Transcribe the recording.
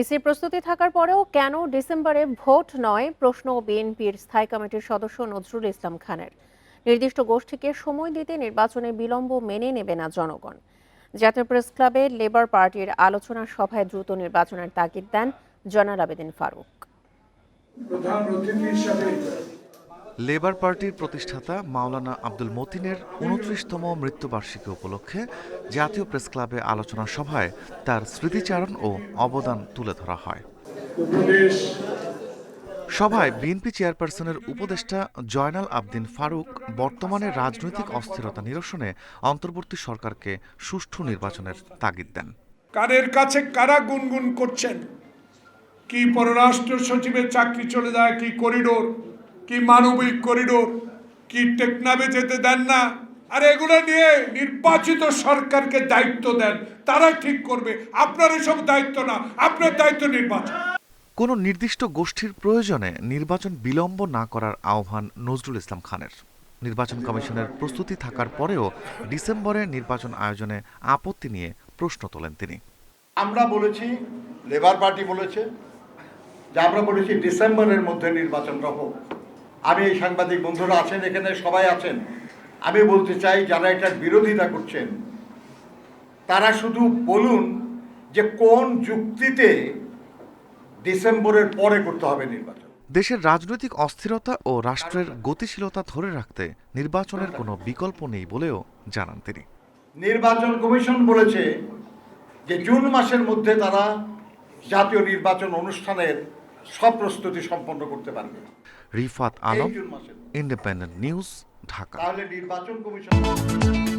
ইসির প্রস্তুতি থাকার পরেও কেন ডিসেম্বরে ভোট নয়, প্রশ্ন বিএনপির স্থায়ী কমিটির সদস্য নজরুল ইসলাম খানের। নির্দিষ্ট গোষ্ঠীকে সময় দিতে নির্বাচনে বিলম্ব মেনে নেবে না জনগণ। জাতীয় প্রেস ক্লাবে লেবার পার্টির আলোচনা সভায় দ্রুত নির্বাচনের তাগিদ দেন জনাল আবেদিন ফারুক। প্রধান হিসাবে লেবার পার্টির প্রতিষ্ঠাতা মাওলানা আব্দুল মতিনের উনত্রিশতম মৃত্যুবার্ষিকী উপলক্ষে জাতীয় প্রেস ক্লাবে আলোচনা সভায় তার স্মৃতিচারণ ও অবদান তুলে ধরা হয়। সভায় বিএনপি চেয়ারপারসনের উপদেষ্টা জয়নাল আবদিন ফারুক বর্তমানে রাজনৈতিক অস্থিরতা নিরসনে অন্তর্বর্তী সরকারকে সুষ্ঠু নির্বাচনের তাগিদ দেন। কারের কাছে কারা গুনগুন করছেন? কি পররাষ্ট্র সচিবের চাকরি চলে যায়, কি করিডোর? কি মানবিক করিডোর? কি টেকনাবে যেতে দেন না? আর এগুলো নিয়ে নির্বাচিত সরকারকে দায়িত্ব দেন। তারা ঠিক করবে। আপনার এসব দায়িত্ব না। আপনার দায়িত্ব নির্বাচন। কোনো নির্দিষ্ট গোষ্ঠীর প্রয়োজনে নির্বাচন বিলম্ব না করার আহ্বান নজরুল ইসলাম খানের। নির্বাচন কমিশনের প্রস্তুতি থাকার পরেও ডিসেম্বরে নির্বাচন আয়োজনে আপত্তি নিয়ে প্রশ্ন তোলেন তিনি। আমরা বলেছি লেবার পার্টি বলেছে যে আমরা বলেছি ডিসেম্বরের মধ্যে নির্বাচনটা হোক। আমি এই সাংবাদিক বন্ধুরা আছেন এখানে? সবাই আছেন? আমি বলতে চাই যারা এটার বিরোধিতা করছেন তারা শুধু বলুন যে কোন যুক্তিতে ডিসেম্বরের পরে করতে হবে নির্বাচন। দেশের রাজনৈতিক অস্থিরতা ও রাষ্ট্রের গতিশীলতা ধরে রাখতে নির্বাচনের কোনো বিকল্প নেই বলেও জানান তিনি। নির্বাচন কমিশন বলেছে যে জুন মাসের মধ্যে তারা জাতীয় নির্বাচন অনুষ্ঠানের সব প্রস্তুতি সম্পন্ন করতে পারবে। Rifat Alam independent news Dhaka. তাহলে নির্বাচন কমিশন